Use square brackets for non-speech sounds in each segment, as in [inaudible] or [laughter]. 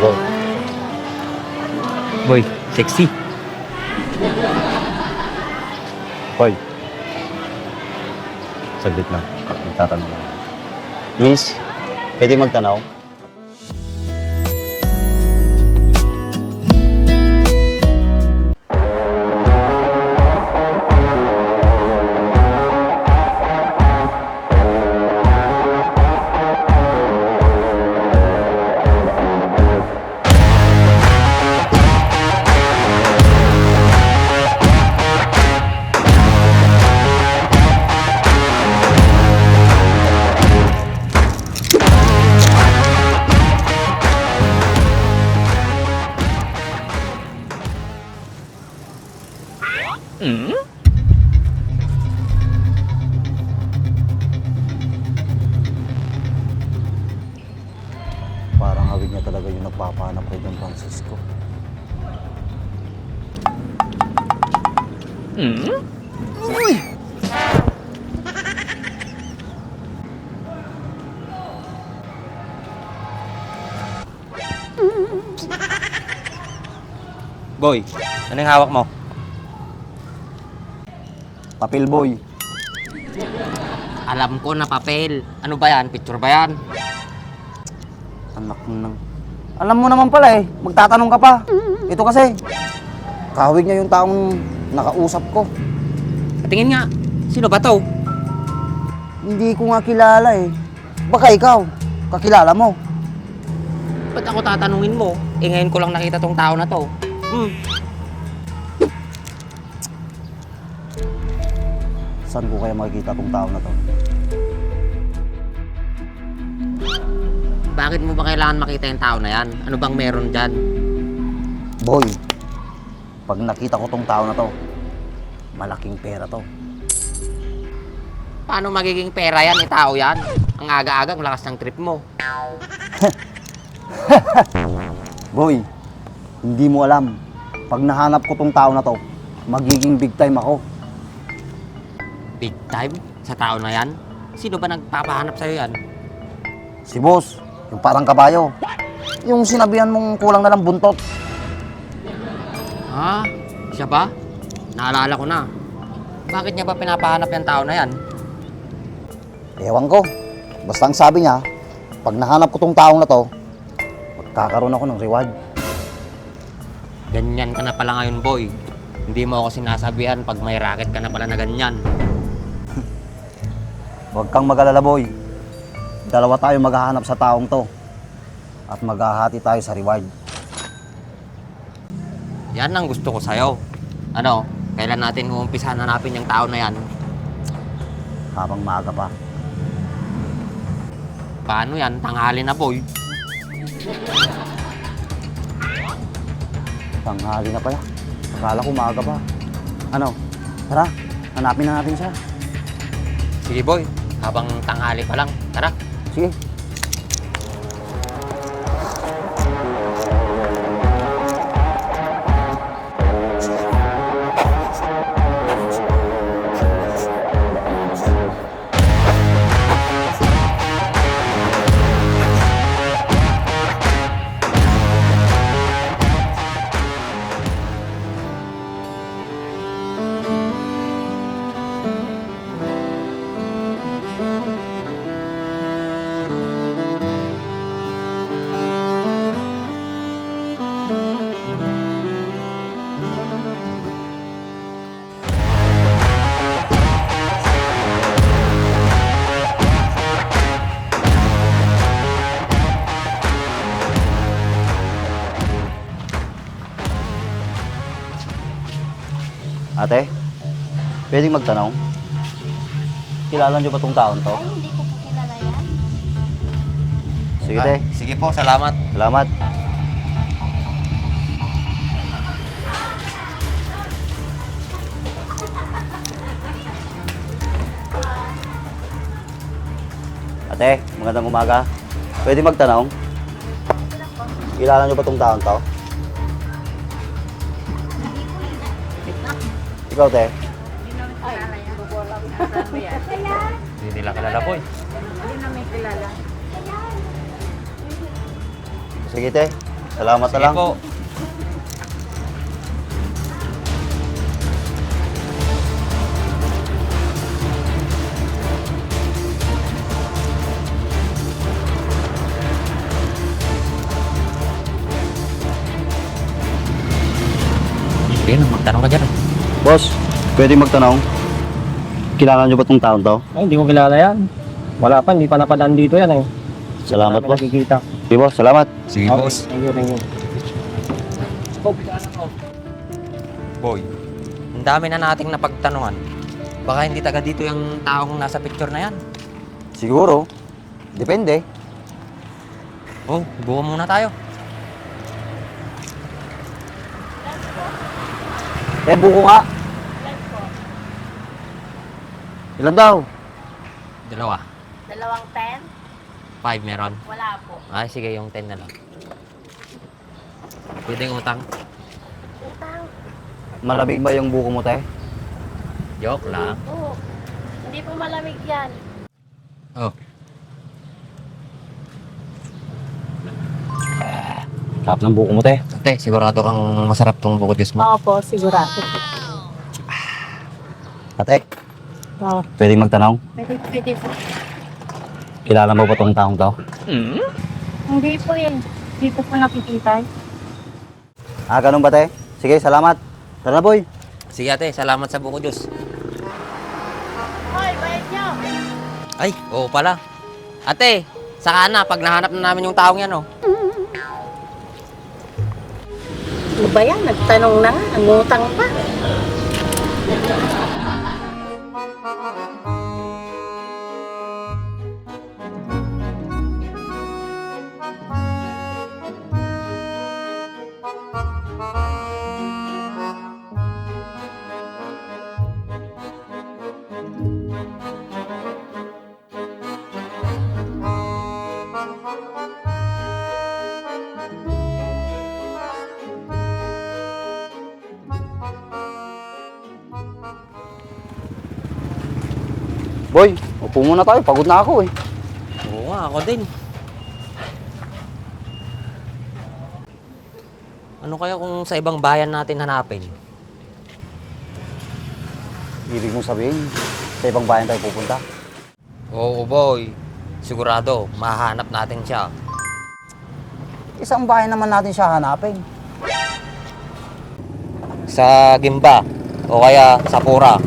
Go. Boy, sexy. Hoy. Saglit lang. Magtatanong lang. Miss, pwede magtanaw? Nagpapahanap kay Don Francisco. Boy, ano yung hawak mo? Papel boy. Alam ko na papel. Ano ba yan? Picture ba yan? Anak ng... Alam mo naman pala eh, magtatanong ka pa. Ito kasi, kahawig niya yung taong nakausap ko. Patingin nga. Sino ba to? Hindi ko nga kilala eh. Baka ikaw, kakilala mo. Ba't ako tatanungin mo? Eh ngayon ko lang nakita tong tao na to. Hmm. Saan ko kaya makikita tong tao na to? Bakit mo ba kailangan makita yung tao na yan? Ano bang meron dyan? Boy, pag nakita ko tong tao na to, malaking pera to. Paano magiging pera yan? Eh tao yan. Ang aga-aga, ang lakas ng trip mo. [laughs] Boy, hindi mo alam. Pag nahanap ko tong tao na to, magiging big time ako. Big time sa tao na yan? Sino ba nagpapahanap sa'yo yan? Si boss, yung parang kabayo. Yung sinabihan mong kulang na lang buntot. Ha? Siya ba? Naalala ko na. Bakit niya ba pinapahanap yung tao na yan? Ewan ko. Basta ang sabi niya, pag nahanap ko tong taong na to, magkakaroon ako ng reward. Ganyan ka na pala ngayon, boy. Hindi mo ako sinasabihan pag may racket ka na pala na ganyan. [laughs] Huwag kang mag-alala, boy. Dalawa tayo maghahanap sa taong to. At maghahati tayo sa reward. Yan ang gusto ko sa'yo. Ano, kailan natin uumpisa hanapin yung tao na yan? Habang maaga pa. Paano yan? Tanghali na, boy. Tanghali na pala. Akala ko maaga pa. Ano? Tara, hanapin na natin siya. Sige, boy. Habang tanghali pa lang. Tara. Sige. Ate, pwedeng magtanong? Kilala niyo ba tong taon to? Ay, hindi ko po kilala yan. Sige, te. Ah, sige po, salamat. Salamat. Ate, magandang umaga. Pwede magtanong? Kilala niyo ba tong taon to? Ikaw, te. Hindi nila kilala, boy. Sige, te. Salamat na Sige lang. po. Na, magtanong ka dyan. Boss, pwede magtanong? Kilala niyo ba tong taon to? Ay, hindi ko kilala yan. Wala pa, hindi pa napadaan dito yan eh. Salamat, boss. Nakikita. Sige, boss. Salamat. Sige, Okay, boss. Thank you, thank you. Boy, ang dami na nating napagtanungan. Baka hindi taga dito yung taong nasa picture na yan. Siguro. Depende. Oh, buo muna tayo. Eh, buko nga. Ilan daw? Dalawa. Dalawang pen? Five meron. Wala po. Ay, sige, yung 10 na lang. Pwedeng utang. Utang. Malamig ba yung buko mo, te? Joke lang. Oo. Hindi po malamig yan. Oh, Sarap ng buko mo, te. ate, sigurado kang masarap tong buko juice mo. Opo, sigurado. Ate, Oo. pwede magtanong? Pwede, pwede po. Kilala mo ba tong taong to? Hindi po yan. Dito po nakikita. Ah, ganun ba, te? Sige, salamat. Tara na, boy. Sige ate, salamat sa buko juice. Hoy, bayad nyo! Ay, oo pala. Ate, saka na, pag nahanap na namin yung taong yan, oh. Ano ba yan? Nagtanong na nga. Angutang pa. Boy, upo muna tayo. Pagod na ako, eh. Oo nga, ako din. Ano kaya kung sa ibang bayan natin hanapin? Ibig mong sabihin, sa ibang bayan tayo pupunta. Oo, boy. Sigurado, mahanap natin siya. Isang bayan naman natin siya hanapin. Sa Gimba o kaya sa Pura.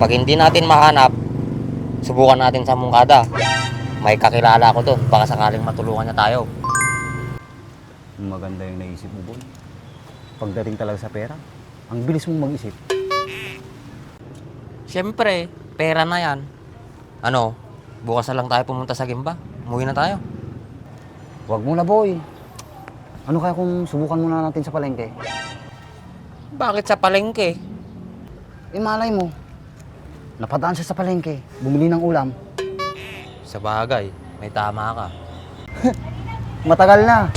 Pag hindi natin mahanap, subukan natin sa Mungkada. May kakilala ko doon. Baka sakaling matulungan niya tayo. Maganda yung naisip mo, boy. Pagdating talaga sa pera, ang bilis mong mag-isip. Siyempre, pera na yan. Ano, bukas na lang tayo pumunta sa Gimba. Umuwi na tayo. Huwag muna, boy. Ano kaya kung subukan muna natin sa palengke? Bakit sa palengke? Eh, malay mo. Napadaan siya sa palengke, bumili ng ulam. Sa bagay, may tama ka. [laughs] Matagal na.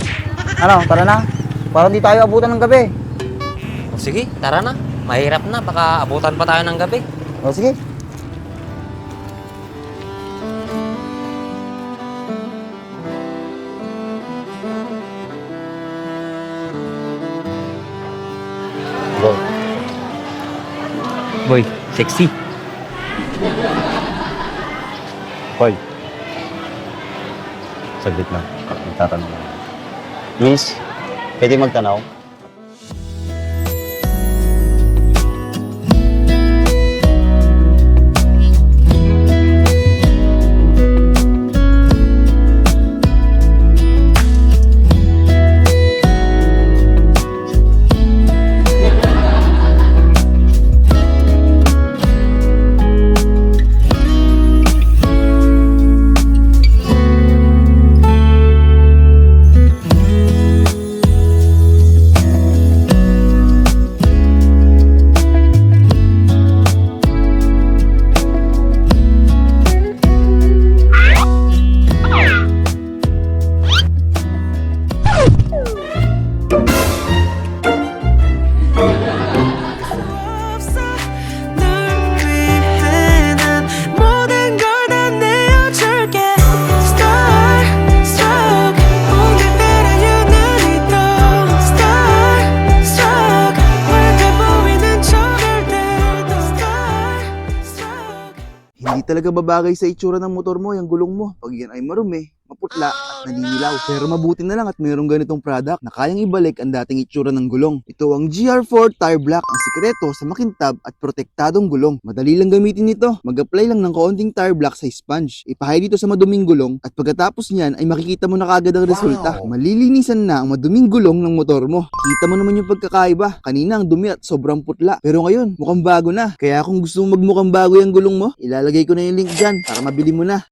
Ano, tara na. Para hindi tayo abutan ng gabi. O sige, tara na. Mahirap na, baka abutan pa tayo ng gabi. O, sige. Boy, Boy, sexy. Hoy. Saglit lang. Magtatanong lang. Miss, pwede magtanaw? Talaga babagay sa itsura ng motor mo, yung gulong mo. Pag yan ay marumi, maputla at naninilaw. Pero mabuti na lang at mayroong ganitong product na kayang ibalik ang dating itsura ng gulong. Ito ang GR4 Tire Black, ang sikreto sa makintab at protektadong gulong. Madali lang gamitin ito. Mag-apply lang ng kaunting tire black sa sponge. Ipahay dito sa maduming gulong at pagkatapos niyan ay makikita mo na kagad ang resulta. Malilinisan na ang maduming gulong ng motor mo. Kita mo naman yung pagkakaiba. Kanina ang dumi at sobrang putla. Pero ngayon, mukhang bago na. Kaya kung gusto mo magmukhang bago yung gulong mo, ilalagay ko na yung link dyan para mabili mo na.